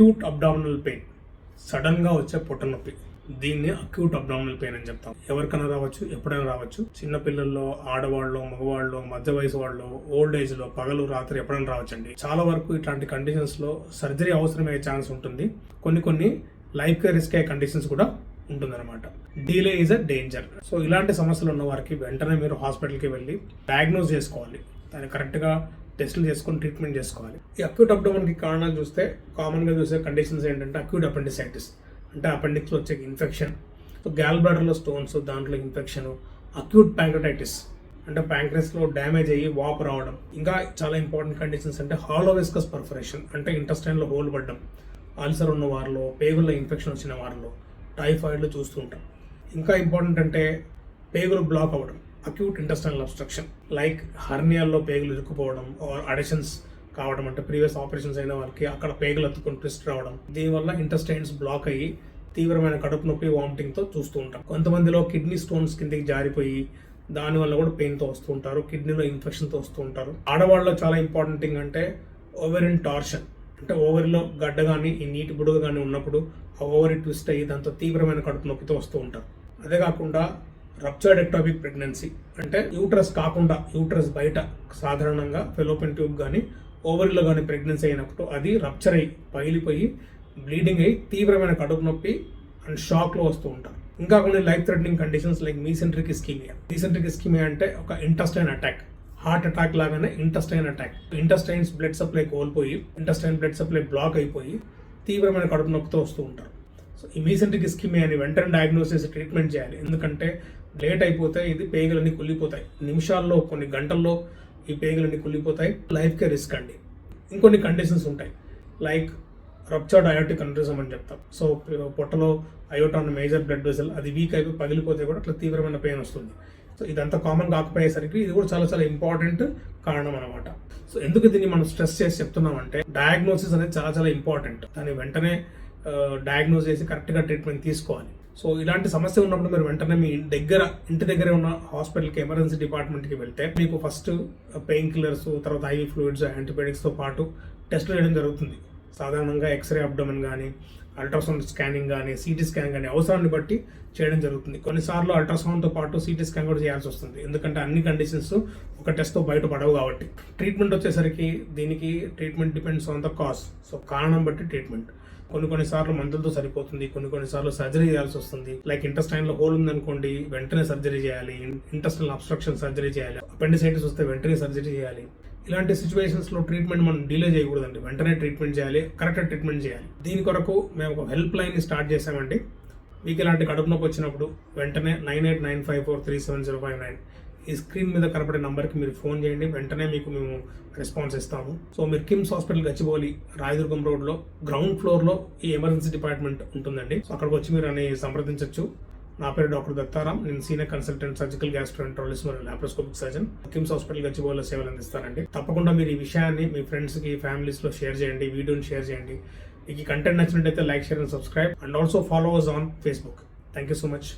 Acute abdominal pain సడన్గా వచ్చే పొట్ట నొప్పి. దీన్ని అక్యూట్ అబ్డామినల్ పెయిన్ అని చెప్తాం. ఎవరికైనా రావచ్చు ఎప్పుడైనా రావచ్చు. చిన్న పిల్లల్లో ఆడవాళ్ళు మగవాళ్ళు మధ్య వయసు వాళ్ళు ఓల్డ్ ఏజ్లో పగలు రాత్రి ఎప్పుడైనా రావచ్చండి. చాలా వరకు ఇట్లాంటి కండిషన్స్లో సర్జరీ అవసరమయ్యే ఛాన్స్ ఉంటుంది. కొన్ని కొన్ని లైఫ్ కే రిస్క్ అయ్యే కండిషన్స్ కూడా ఉంటుందన్నమాట. Delay is a danger so ఇలాంటి సమస్యలు ఉన్న వారికి వెంటనే మీరు హాస్పిటల్కి వెళ్ళి డయాగ్నోస్ చేసుకోవాలి. దాన్ని కరెక్ట్గా టెస్టులు చేసుకొని ట్రీట్మెంట్ చేసుకోవాలి. ఈ అక్యూట్ అబ్డోమన్కి కారణాలు చూస్తే కామన్గా చూసే కండిషన్స్ ఏంటంటే అక్యూట్ అపెండిసైటిస్ అంటే అపెండిక్స్లో వచ్చే ఇన్ఫెక్షన్ సో గ్యాల్ బ్లాడర్లో స్టోన్స్ దాంట్లో ఇన్ఫెక్షన్ అక్యూట్ ప్యాంక్రటైటిస్ అంటే ప్యాంక్రస్లో డ్యామేజ్ అయ్యి వాపు రావడం. ఇంకా చాలా ఇంపార్టెంట్ కండిషన్స్ అంటే హాలోవెస్కస్ పర్ఫరేషన్ అంటే ఇంటెస్టైన్లో హోల్ పడడం. అల్సర్ ఉన్న వారిలో పేగుల్లో ఇన్ఫెక్షన్ వచ్చిన వారిలో టైఫాయిడ్లు చూస్తుంటాం. ఇంకా ఇంపార్టెంట్ అంటే పేగులు బ్లాక్ అవ్వడం. అక్యూట్ ఇంటెస్టైనల్ అబ్స్ట్రక్షన్ లైక్ హర్నియాల్లో పేగులు ఇరుక్కుపోవడం ఆర్ అడిషన్స్ కావడం అంటే ప్రీవియస్ ఆపరేషన్స్ అయిన వాళ్ళకి అక్కడ పేగులు అత్తుకొని ట్విస్ట్ రావడం దీనివల్ల ఇంటెస్టైన్స్ బ్లాక్ అయ్యి తీవ్రమైన కడుపు నొప్పి వామిటింగ్తో చూస్తూ ఉంటాం. కొంతమందిలో కిడ్నీ స్టోన్స్ కిందికి జారిపోయి దానివల్ల కూడా పెయిన్తో వస్తూ ఉంటారు కిడ్నీలో ఇన్ఫెక్షన్తో వస్తూ ఉంటారు. ఆడవాళ్ళలో చాలా ఇంపార్టెంట్ థింగ్ అంటే ఓవెరిన్ టార్షన్ అంటే ఓవరిలో గడ్డ కానీ ఈ నీటి బుడగ కానీ ఉన్నప్పుడు ఆ ఓవరి ట్విస్ట్ అయ్యి దాంతో తీవ్రమైన కడుపు నొప్పితో వస్తూ ఉంటారు. అదే కాకుండా రప్చర్డ్ ఎక్టాపిక్ ప్రెగ్నెన్సీ అంటే యూట్రస్ కాకుండా యూట్రస్ బయట సాధారణంగా ఫెలోపెన్ ట్యూబ్ కానీ ఓవరిలో కానీ ప్రెగ్నెన్సీ అయినప్పుడు అది రప్చర్ అయ్యి పగిలిపోయి బ్లీడింగ్ అయ్యి తీవ్రమైన కడుపు నొప్పి అండ్ షాక్లో వస్తూ ఉంటారు. ఇంకా కొన్ని life threatening conditions like mesenteric ischemia mesenteric ischemia అంటే ఒక ఇంటస్టైన్ అటాక్ హార్ట్ అటాక్ లాగానే intestine attack intestines blood supply కోల్పోయి ఇంటస్టైన్ బ్లడ్ సప్లై బ్లాక్ అయిపోయి తీవ్రమైన కడుపు నొప్పితో వస్తూ ఉంటారు. సో ఈ మీసెంట్రిక్ ఇస్కీమియాని వెంటనే డయాగ్నోసిస్ ట్రీట్మెంట్ చేయాలి. ఎందుకంటే లేట్ అయిపోతే ఇది పేగులన్నీ కుళ్ళిపోతాయి. నిమిషాల్లో కొన్ని గంటల్లో ఈ పేగులన్నీ కుళ్ళిపోతాయి. లైఫ్కే రిస్క్ అండి. ఇంకొన్ని కండిషన్స్ ఉంటాయి. లైక్ రప్చర్డ్ అయోటిక్ అనరిజం అని చెప్తాం. సో పొట్టలో అయోటా మేజర్ బ్లడ్ వెసల్ అది వీక్ అయిపోయి పగిలిపోతే కూడా అట్లా తీవ్రమైన పెయిన్ వస్తుంది. సో ఇదంతా కామన్ కాకపోయేసరికి ఇది కూడా చాలా చాలా ఇంపార్టెంట్ కారణం అనమాట సో ఎందుకు దీన్ని మనం స్ట్రెస్ చేసి చెప్తున్నామంటే డయాగ్నోసిస్ అనేది చాలా చాలా ఇంపార్టెంట్ దాన్ని వెంటనే uh, డయాగ్నోస్ చేసి కరెక్ట్గా ట్రీట్మెంట్ తీసుకోవాలి. సో ఇలాంటి సమస్య ఉన్నప్పుడు మీరు వెంటనే మీ దగ్గర ఇంటి దగ్గరే ఉన్న హాస్పిటల్కి ఎమర్జెన్సీ డిపార్ట్మెంట్కి వెళ్తే మీకు ఫస్ట్ పెయిన్ కిల్లర్స్ తర్వాత ఐవీ ఫ్లూయిడ్స్ యాంటీబయాటిక్స్తో పాటు టెస్ట్ చేయడం జరుగుతుంది. సాధారణంగా ఎక్స్రే అబ్డమన్ కానీ అల్ట్రాసౌండ్ స్కానింగ్ కానీ సిటీ స్కాన్ కానీ అవసరాన్ని బట్టి చేయడం జరుగుతుంది. కొన్నిసార్లు అల్ట్రాసౌండ్తో పాటు సిటీ స్కాన్ కూడా చేయాల్సి వస్తుంది. ఎందుకంటే అన్ని కండిషన్స్ ఒక టెస్ట్తో బయట పడవు కాబట్టి. ట్రీట్మెంట్ వచ్చేసరికి దీనికి treatment depends on the cause so కారణం బట్టి ట్రీట్మెంట్. కొన్ని కొన్నిసార్లు మందులతో సరిపోతుంది కొన్ని కొన్నిసార్లు సర్జరీ చేయాల్సి వస్తుంది. లైక్ ఇంటెస్టైన్లో హోల్ ఉందనుకోండి వెంటనే సర్జరీ చేయాలి. ఇంటెస్టైన్ అబ్స్ట్రక్షన్ సర్జరీ చేయాలి. అపెండిసైటిస్ వస్తే వెంటనే సర్జరీ చేయాలి. ఇలాంటి సిచ్యువేషన్స్లో ట్రీట్మెంట్ మనం డిలే చేయకూడదండి. వెంటనే ట్రీట్మెంట్ చేయాలి కరెక్ట్ ట్రీట్మెంట్ చేయాలి. దీని కొరకు మేము ఒక హెల్ప్ లైన్ స్టార్ట్ చేసామండి మీకు ఇలాంటి కడుపు నొప్పి వచ్చినప్పుడు వెంటనే nine eight nine five four three seven zero five nine ఈ స్క్రీన్ మీద కనపడే నంబర్కి మీరు ఫోన్ చేయండి. వెంటనే మీకు మేము రెస్పాన్స్ ఇస్తాము. సో మీరు కిమ్స్ హాస్పిటల్ గచ్చిబౌలి రాయదుర్గం రోడ్లో గ్రౌండ్ ఫ్లోర్లో ఈ ఎమర్జెన్సీ డిపార్ట్మెంట్ ఉంటుందండి. సో అక్కడికి వచ్చి మీరు అని సంప్రదించవచ్చు నా పేరు డాక్టర్ దత్తారాం. నేను సీనియర్ కన్సల్టెంట్ సర్జికల్ గ్యాస్ట్రోఎంట్రాలజిస్ట్ మరియు లాప్రోస్కోపిక్ సర్జన్ కిమ్స్ హాస్పిటల్ గచ్చిబౌలిలో సేవలు అందిస్తారండి తప్పకుండా మీరు ఈ విషయాన్ని మీ ఫ్రెండ్స్కి ఫ్యామిలీస్లో షేర్ చేయండి. వీడియోని షేర్ చేయండి. మీకు ఈ కంటెంట్ నచ్చినట్టయితే like share and subscribe and also follow us on Facebook thank you so much